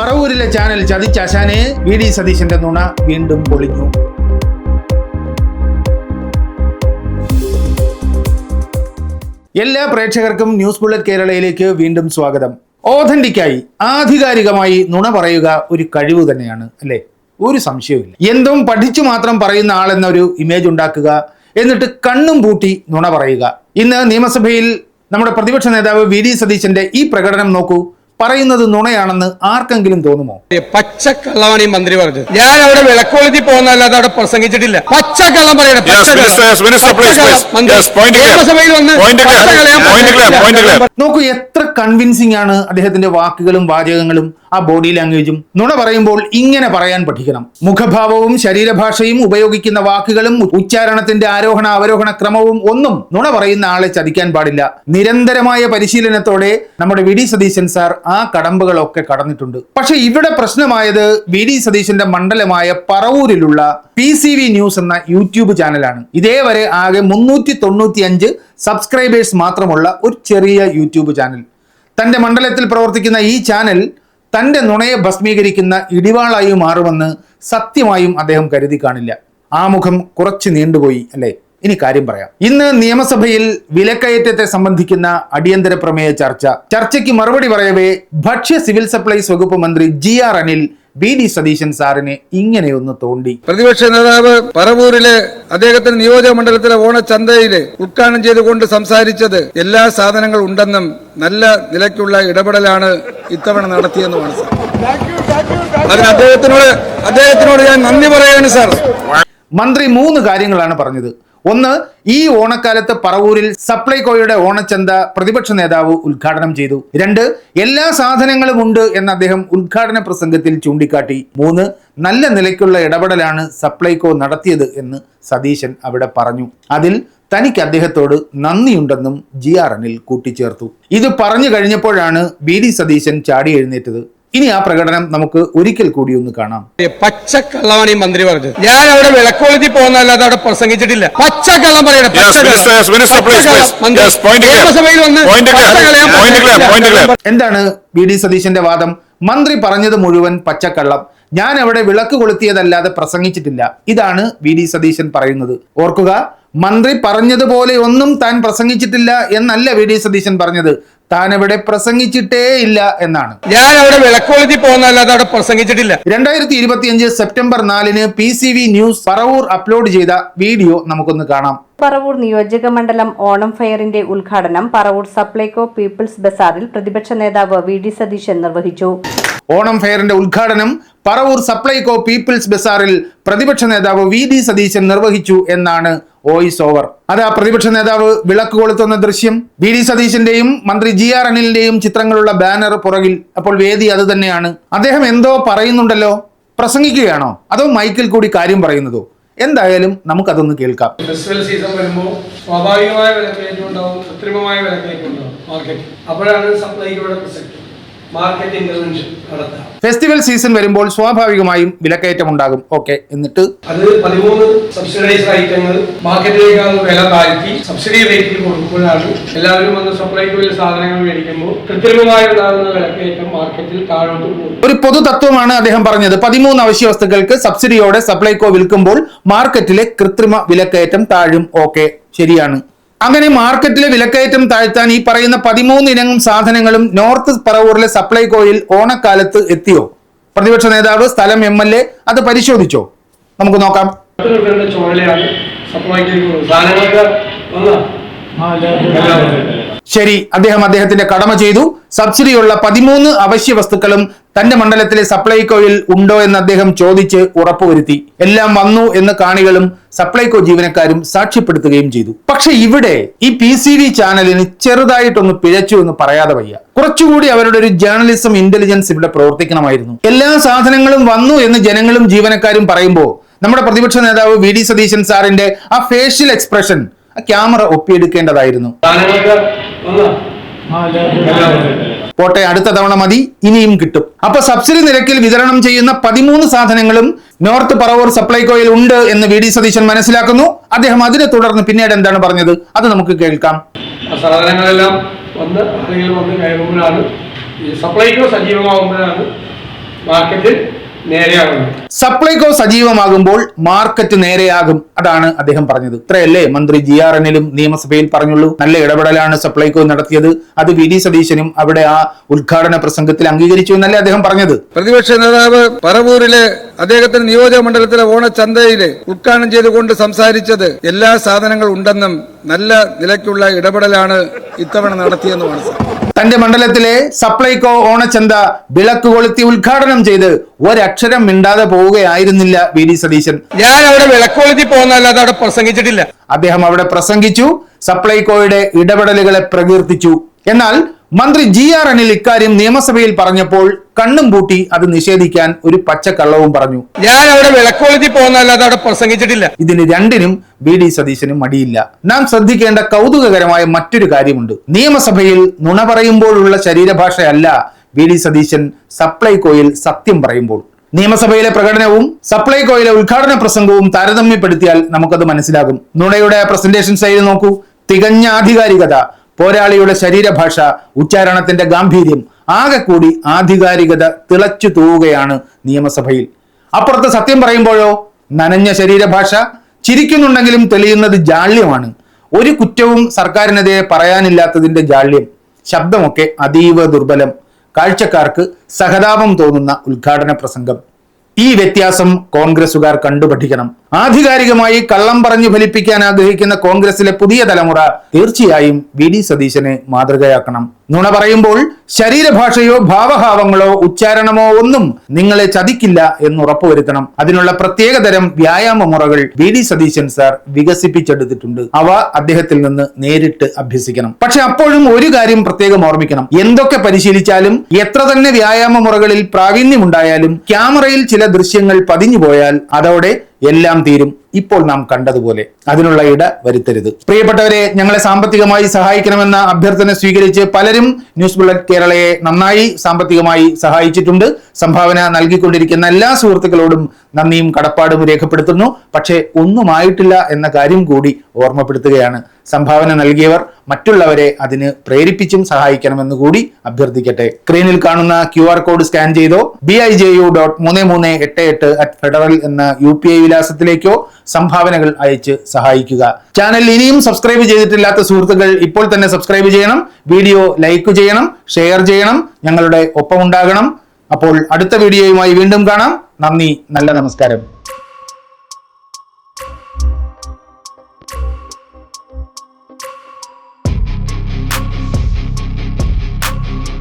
പറവൂരിലെ channel ചതിച്ചാശാനെ V D സതീശന്റെ നുണ വീണ്ടും പൊളിഞ്ഞു. എല്ലാ പ്രേക്ഷകർക്കും ന്യൂസ് ബുള്ളറ്റ് കേരളയിലേക്ക് വീണ്ടും സ്വാഗതം. ഓഥന്റിക്കായി ആധികാരികമായി നുണ പറയുക ഒരു കഴിവ് തന്നെയാണ് അല്ലേ? ഒരു സംശയവുമില്ല. എന്തും പഠിച്ചു മാത്രം പറയുന്ന ആളെന്നൊരു ഇമേജ് ഉണ്ടാക്കുക എന്നിട്ട് കണ്ണും പൂട്ടി നുണ പറയുക. ഇന്ന് നിയമസഭയിൽ നമ്മുടെ പ്രതിപക്ഷ നേതാവ് വി ഡി സതീശന്റെ ഈ പ്രകടനം നോക്കൂ. പറയുന്നത് നുണയാണെന്ന് ആർക്കെങ്കിലും തോന്നുമോ? പച്ചക്കള്ളമാണ് ഈ മന്ത്രി പറഞ്ഞത്. ഞാൻ അവിടെ വിളക്കോളത്തിൽ പോകുന്നല്ലാതെ അവിടെ പ്രസംഗിച്ചിട്ടില്ല. പച്ചക്കള്ളം പറയണം. നോക്കൂ എത്ര കൺവിൻസിംഗ് ആണ് അദ്ദേഹത്തിന്റെ വാക്കുകളും വാചകങ്ങളും ആ ബോഡി ലാംഗ്വേജും നുണ പറയുമ്പോൾ ഇങ്ങനെ പറയാൻ പഠിക്കണം. മുഖഭാവവും ശരീരഭാഷയും ഉപയോഗിക്കുന്ന വാക്കുകളും ഉച്ചാരണത്തിന്റെ ആരോഹണ അവരോഹണ ക്രമവും ഒന്നും നുണ പറയുന്ന ആളെ ചതിക്കാൻ പാടില്ല. നിരന്തരമായ പരിശീലനത്തോടെ നമ്മുടെ വി ഡി സതീശൻ സാർ ആ കടമ്പുകളൊക്കെ കടന്നിട്ടുണ്ട്. പക്ഷെ ഇവിടെ പ്രശ്നമായത് വി ഡി സതീശന്റെ മണ്ഡലമായ പറവൂരിലുള്ള പി സി വി ന്യൂസ് എന്ന യൂട്യൂബ് ചാനലാണ്. ഇതേവരെ ആകെ മുന്നൂറ്റി തൊണ്ണൂറ്റി അഞ്ച് സബ്സ്ക്രൈബേഴ്സ് മാത്രമുള്ള ഒരു ചെറിയ യൂട്യൂബ് ചാനൽ. തന്റെ മണ്ഡലത്തിൽ പ്രവർത്തിക്കുന്ന ഈ ചാനൽ തന്റെ നുണയെ ഭസ്മീകരിക്കുന്ന ഇടിവാളായി മാറുമെന്ന് സത്യമായും അദ്ദേഹം കരുതി കാണില്ല. ആമുഖം മുഖം കുറച്ച് നീണ്ടുപോയി അല്ലേ? ഇനി കാര്യം പറയാം. ഇന്ന് നിയമസഭയിൽ വിലക്കയറ്റത്തെ സംബന്ധിക്കുന്ന അടിയന്തര പ്രമേയ ചർച്ച. ചർച്ചയ്ക്ക് മറുപടി പറയവേ ഭക്ഷ്യ സിവിൽ സപ്ലൈസ് വകുപ്പ് മന്ത്രി G R Anil B D Satheesan സാറിനെ ഇങ്ങനെയൊന്ന് തോണ്ടി. പ്രതിപക്ഷ നേതാവ് പറവൂരിലെ അദ്ദേഹത്തിന്റെ നിയോജക മണ്ഡലത്തിലെ ഓണച്ചന്തയിൽ ഉദ്ഘാടനം ചെയ്തുകൊണ്ട് സംസാരിച്ചത് എല്ലാ സാധനങ്ങളും ഉണ്ടെന്നും നല്ല നിലയ്ക്കുള്ള ഇടപെടലാണ് ഇത്തവണ നടത്തിയെന്നുമാണ് സാർ. അതിന് അദ്ദേഹത്തിനോട് അദ്ദേഹത്തിനോട് ഞാൻ നന്ദി പറയാണ് സാർ. മന്ത്രി മൂന്ന് കാര്യങ്ങളാണ് പറഞ്ഞത്. ഒന്ന് ഈ ഓണക്കാലത്ത് പറവൂരിൽ സപ്ലൈകോയുടെ ഓണച്ചന്ത പ്രതിപക്ഷ നേതാവ് ഉദ്ഘാടനം ചെയ്തു. രണ്ട് എല്ലാ സാധനങ്ങളും ഉണ്ട് എന്ന് അദ്ദേഹം ഉദ്ഘാടന പ്രസംഗത്തിൽ ചൂണ്ടിക്കാട്ടി. മൂന്ന് നല്ല നിലയ്ക്കുള്ള ഇടപെടലാണ് സപ്ലൈകോ നടത്തിയത് എന്ന് സതീശൻ അവിടെ പറഞ്ഞു. അതിൽ തനിക്ക് അദ്ദേഹത്തോട് നന്ദിയുണ്ടെന്നും ജി ആർ എന്നിൽ കൂട്ടിച്ചേർത്തു. ഇത് പറഞ്ഞു കഴിഞ്ഞപ്പോഴാണ് ബി ഡി സതീശൻ ചാടി എഴുന്നേറ്റത്. ഇനി ആ പ്രകടനം നമുക്ക് ഒരിക്കൽ കൂടി ഒന്ന് കാണാം. പച്ചക്കള്ളമാണ് ഈ മന്ത്രി പറഞ്ഞത്. ഞാൻ അവിടെ വിളക്കോളത്തിൽ പോകുന്നല്ലാതെ അവിടെ പ്രസംഗിച്ചിട്ടില്ല. പച്ചക്കള്ളം പറയണം. എന്താണ് വി ഡി സതീശന്റെ വാദം? മന്ത്രി പറഞ്ഞത് മുഴുവൻ പച്ചക്കള്ളം. ഞാൻ അവിടെ വിളക്ക് കൊളുത്തിയതല്ലാതെ പ്രസംഗിച്ചിട്ടില്ല. ഇതാണ് വി ഡി സതീശൻ പറയുന്നത്. ഓർക്കുക മന്ത്രി പറഞ്ഞതുപോലെ ഒന്നും താൻ പ്രസംഗിച്ചിട്ടില്ല എന്നല്ല വി ഡി സതീശൻ പറഞ്ഞത്. താൻ ഇവിടെ പ്രസംഗിച്ചിട്ടേ ഇല്ല എന്നാണ്. ഞാൻ അവിടെ വിളക്കോളത്തി പോകുന്നല്ലാതെ അവിടെ പ്രസംഗിച്ചിട്ടില്ല. രണ്ടായിരത്തി ഇരുപത്തിയഞ്ച് സെപ്റ്റംബർ നാലിന് P C V news Paravur upload ചെയ്ത വീഡിയോ നമുക്കൊന്ന് കാണാം. പറവൂർ നിയോജക മണ്ഡലം ഓണം ഫെയറിന്റെ ഉദ്ഘാടനം പറവൂർ സപ്ലൈകോ പീപ്പിൾസ് ബസാറിൽ പ്രതിപക്ഷ നേതാവ് വി ഡി സതീശൻ നിർവഹിച്ചു. ഓണം ഫെയറിന്റെ ഉദ്ഘാടനം പറവൂർ സപ്ലൈകോ പീപ്പിൾസ് ബസാറിൽ പ്രതിപക്ഷ നേതാവ് വി ഡി സതീശൻ നിർവഹിച്ചു എന്നാണ് വോയിസ് ഓവർ. അത് ആ പ്രതിപക്ഷ നേതാവ് വിളക്ക് കൊളുത്തുന്ന ദൃശ്യം. വി ഡി സതീശന്റെയും മന്ത്രി ജി ആർ അനിലിന്റെയും ചിത്രങ്ങളുള്ള ബാനർ പുറകിൽ അപ്പോൾ വേദി അത് തന്നെയാണ്. അദ്ദേഹം എന്തോ പറയുന്നുണ്ടല്ലോ? പ്രസംഗിക്കുകയാണോ? അതോ മൈക്കിൽ കൂടി കാര്യം പറയുന്നതോ? എന്തായാലും നമുക്കതൊന്ന് കേൾക്കാം. ഫെസ്റ്റിവൽ സീസൺ വരുമ്പോൾ സ്വാഭാവികമായ വിലക്കയറ്റം ഉണ്ടാവും കൃത്രിമമായ വിലക്കയറ്റം ഉണ്ടാവും. മാർക്കറ്റ് അപ്പോഴാണ് സപ്ലൈക്കോയുടെ പ്രസക്തി. മാർക്കറ്റ് ഇന്റർവെൻഷൻ നടത്തുക ഫെസ്റ്റിവൽ സീസൺ വരുമ്പോൾ സ്വാഭാവികമായും വിലക്കയറ്റം ഉണ്ടാകും ഓക്കെ എന്നിട്ട്? അത് പതിമൂന്ന് സബ്സിഡൈസ്ഡ് ഐറ്റങ്ങൾ മാർക്കറ്റിലേക്കാൾ വില താഴ്ത്തി സബ്സിഡി റേറ്റിൽ കൊടുക്കുമ്പോഴാണ് എല്ലാവരും വന്ന് സപ്ലൈക്കോയിൽ സാധനങ്ങൾ മേടിക്കുമ്പോൾ കൃത്രിമമായി ഉണ്ടാകുന്ന വിലക്കയറ്റം മാർക്കറ്റിൽ താഴോട്ട് പോകും. ഒരു പൊതു തത്വമാണ് അദ്ദേഹം പറഞ്ഞത്. പതിമൂന്ന് അവശ്യ വസ്തുക്കൾക്ക് സബ്സിഡിയോടെ സപ്ലൈകോ വിൽക്കുമ്പോൾ മാർക്കറ്റിലെ കൃത്രിമ വിലക്കയറ്റം താഴും. ഓക്കെ ശരിയാണ്. അങ്ങനെ മാർക്കറ്റിലെ വിലക്കയറ്റം താഴ്ത്താൻ ഈ പറയുന്ന പതിമൂന്ന് ഇനം സാധനങ്ങളും നോർത്ത് പറവൂരിലെ സപ്ലൈകോയിൽ ഓണക്കാലത്ത് എത്തിയോ? പ്രതിപക്ഷ നേതാവ് സ്ഥലം എം എൽ എ അത് പരിശോധിച്ചോ? നമുക്ക് നോക്കാം? ശരി അദ്ദേഹം അദ്ദേഹത്തിന്റെ കടമ ചെയ്തു. സബ്സിഡിയുള്ള പതിമൂന്ന് അവശ്യ വസ്തുക്കളും തന്റെ മണ്ഡലത്തിലെ സപ്ലൈകോയിൽ ഉണ്ടോ എന്ന് അദ്ദേഹം ചോദിച്ച് ഉറപ്പുവരുത്തി. എല്ലാം വന്നു എന്ന് കാണികളും സപ്ലൈകോ ജീവനക്കാരും സാക്ഷ്യപ്പെടുത്തുകയും ചെയ്തു. പക്ഷെ ഇവിടെ ഈ പി സി വി ചാനലിന് ചെറുതായിട്ടൊന്ന് പിഴച്ചു എന്ന് പറയാതെ വയ്യ. കുറച്ചുകൂടി അവരുടെ ഒരു ജേർണലിസം ഇന്റലിജൻസ് ഇവിടെ പ്രവർത്തിക്കണമായിരുന്നു. എല്ലാ സാധനങ്ങളും വന്നു എന്ന് ജനങ്ങളും ജീവനക്കാരും പറയുമ്പോൾ നമ്മുടെ പ്രതിപക്ഷ നേതാവ് വി ഡി സതീശൻ സാറിന്റെ ആ ഫേഷ്യൽ എക്സ്പ്രഷൻ ആ ക്യാമറ ഒപ്പിയെടുക്കേണ്ടതായിരുന്നു? പോട്ടെ അടുത്ത തവണ മതി ഇനിയും കിട്ടും. അപ്പൊ സബ്സിഡി നിരക്കിൽ വിതരണം ചെയ്യുന്ന പതിമൂന്ന് സാധനങ്ങളും നോർത്ത് പറവൂർ സപ്ലൈകോയിൽ ഉണ്ട് എന്ന് വി ഡി സതീശൻ മനസ്സിലാക്കുന്നു. അദ്ദേഹം അതിനെ തുടർന്ന് പിന്നീട് എന്താണ് പറഞ്ഞത്? അത് നമുക്ക് കേൾക്കാം. സാധനങ്ങളെല്ലാം വന്ന് അല്ലെങ്കിൽ വന്ന് കയറുമ്പോഴാണ് ഈ സപ്ലൈക്കോ സജീവമാകുമ്പോഴാണ് മാർക്കറ്റ് സപ്ലൈകോ സജീവമാകുമ്പോൾ മാർക്കറ്റ് നേരെയാകും അതാണ് അദ്ദേഹം പറഞ്ഞത്. ഇത്രയല്ലേ? മന്ത്രി ജി ആർ എന്നിലും നിയമസഭയിൽ പറഞ്ഞുള്ളൂ. നല്ല ഇടപെടലാണ് സപ്ലൈകോ നടത്തിയത്. അത് വി ഡി സതീശനും അവിടെ ആ ഉദ്ഘാടന പ്രസംഗത്തിൽ അംഗീകരിച്ചു എന്നല്ലേ അദ്ദേഹം പറഞ്ഞത്? പ്രതിപക്ഷ നേതാവ് പറവൂരിലെ അദ്ദേഹത്തിന്റെ നിയോജക മണ്ഡലത്തിലെ ഓണച്ചന്തയിൽ ഉദ്ഘാടനം ചെയ്തുകൊണ്ട് സംസാരിച്ചത് എല്ലാ സാധനങ്ങളും ഉണ്ടെന്നും നല്ല നിലയ്ക്കുള്ള ഇടപെടലാണ് ഇത്തവണ നടത്തിയെന്നുമാണ്. സാർ തന്റെ മണ്ഡലത്തിലെ സപ്ലൈകോ ഓണച്ചന്ത വിളക്ക് കൊളുത്തി ഉദ്ഘാടനം ചെയ്ത് ഒരക്ഷരം മിണ്ടാതെ പോവുകയായിരുന്നില്ല വി ഡി സതീശൻ. ഞാൻ അവിടെ വിളക്ക് കൊളുത്തി പോകുന്നല്ലാതെ അവിടെ പ്രസംഗിച്ചിട്ടില്ല. അദ്ദേഹം അവിടെ പ്രസംഗിച്ചു സപ്ലൈകോയുടെ ഇടപെടലുകളെ പ്രകീർത്തിച്ചു. എന്നാൽ മന്ത്രി ജി ആർ അനിൽ ഇക്കാര്യം നിയമസഭയിൽ പറഞ്ഞപ്പോൾ കണ്ണും പൂട്ടി അത് നിഷേധിക്കാൻ ഒരു പച്ചക്കള്ളവും പറഞ്ഞു. ഞാൻ അവിടെ വിളക്കോളത്തി പോകുന്നല്ലാതെ അവിടെ പ്രസംഗിച്ചിട്ടില്ല. ഇതിന് രണ്ടിനും വി ഡി സതീശനും മടിയില്ല. നാം ശ്രദ്ധിക്കേണ്ട കൗതുകകരമായ മറ്റൊരു കാര്യമുണ്ട്. നിയമസഭയിൽ നുണ പറയുമ്പോഴുള്ള ശരീരഭാഷയല്ല വി ഡി സതീശൻ സപ്ലൈകോയിൽ സത്യം പറയുമ്പോൾ. നിയമസഭയിലെ പ്രകടനവും സപ്ലൈകോയിലെ ഉദ്ഘാടന പ്രസംഗവും താരതമ്യപ്പെടുത്തിയാൽ നമുക്കത് മനസ്സിലാകും. നുണയുടെ പ്രസന്റേഷൻ സ്റ്റൈൽ നോക്കൂ. തികഞ്ഞ ആധികാരികത. പോരാളിയുടെ ശരീരഭാഷ ഉച്ചാരണത്തിന്റെ ഗാംഭീര്യം ആകെ കൂടി ആധികാരികത തിളച്ചു തൂവുകയാണ് നിയമസഭയിൽ. അപ്പുറത്ത് സത്യം പറയുമ്പോഴോ നനഞ്ഞ ശരീരഭാഷ ചിരിക്കുന്നുണ്ടെങ്കിലും തെളിയുന്നത് ജാള്യമാണ്. ഒരു കുറ്റവും സർക്കാരിനെതിരെ പറയാനില്ലാത്തതിന്റെ ജാള്യം ശബ്ദമൊക്കെ അതീവ ദുർബലം. കാഴ്ചക്കാർക്ക് സഹതാപം തോന്നുന്ന ഉദ്ഘാടന പ്രസംഗം. ഈ വ്യത്യാസം കോൺഗ്രസുകാർ കണ്ടുപഠിക്കണം. ആധികാരികമായി കള്ളം പറഞ്ഞു ഫലിപ്പിക്കാൻ ആഗ്രഹിക്കുന്ന കോൺഗ്രസിലെ പുതിയ തലമുറ തീർച്ചയായും വി ഡി സതീശനെ മാതൃകയാക്കണം. നുണ പറയുമ്പോൾ ശരീരഭാഷയോ ഭാവഭാവങ്ങളോ ഉച്ചാരണമോ ഒന്നും നിങ്ങളെ ചതിക്കില്ല എന്ന് ഉറപ്പുവരുത്തണം. അതിനുള്ള പ്രത്യേകതരം വ്യായാമ മുറകൾ വി. ഡി. സതീശൻ സാർ വികസിപ്പിച്ചെടുത്തിട്ടുണ്ട്. അവ അദ്ദേഹത്തിൽ നിന്ന് നേരിട്ട് അഭ്യസിക്കണം. പക്ഷെ അപ്പോഴും ഒരു കാര്യം പ്രത്യേകം ഓർമ്മിക്കണം. എന്തൊക്കെ പരിശീലിച്ചാലും എത്ര തന്നെ വ്യായാമ മുറകളിൽ പ്രാവീണ്യമുണ്ടായാലും ക്യാമറയിൽ ചില ദൃശ്യങ്ങൾ പതിഞ്ഞു പോയാൽ അതോടെ എല്ലാം തീരും. ഇപ്പോൾ നാം കണ്ടതുപോലെ അതിനുള്ള ഇട വരുത്തരുത്. പ്രിയപ്പെട്ടവരെ ഞങ്ങളെ സാമ്പത്തികമായി സഹായിക്കണമെന്ന അഭ്യർത്ഥന സ്വീകരിച്ച് പലരും ന്യൂസ് ബുള്ളറ്റ് കേരളയെ നന്നായി സാമ്പത്തികമായി സഹായിച്ചിട്ടുണ്ട്. സംഭാവന നൽകിക്കൊണ്ടിരിക്കുന്ന എല്ലാ സുഹൃത്തുക്കളോടും നന്ദിയും കടപ്പാടും രേഖപ്പെടുത്തുന്നു. പക്ഷേ ഒന്നുമായിട്ടില്ല എന്ന കാര്യം കൂടി ഓർമ്മപ്പെടുത്തുകയാണ്. സംഭാവന നൽകിയവർ മറ്റുള്ളവരെ അതിന് പ്രേരിപ്പിച്ചും സഹായിക്കണമെന്ന് കൂടി അഭ്യർത്ഥിക്കട്ടെ സ്ക്രീനിൽ കാണുന്ന ക്യു ആർ കോഡ് സ്കാൻ ചെയ്തോ B I J U dot മൂന്ന് മൂന്ന് എട്ട് എട്ട് അറ്റ് ഫെഡറൽ എന്ന യു പി ഐ വിലാസത്തിലേക്കോ സംഭാവനകൾ അയച്ച് സഹായിക്കുക. ചാനൽ ഇനിയും സബ്സ്ക്രൈബ് ചെയ്തിട്ടില്ലാത്ത സുഹൃത്തുക്കൾ ഇപ്പോൾ തന്നെ സബ്സ്ക്രൈബ് ചെയ്യണം വീഡിയോ ലൈക്ക് ചെയ്യണം ഷെയർ ചെയ്യണം ഞങ്ങളുടെ ഒപ്പമുണ്ടാകണം. അപ്പോൾ അടുത്ത വീഡിയോയുമായി വീണ്ടും കാണാം. നന്ദി നല്ല നമസ്കാരം.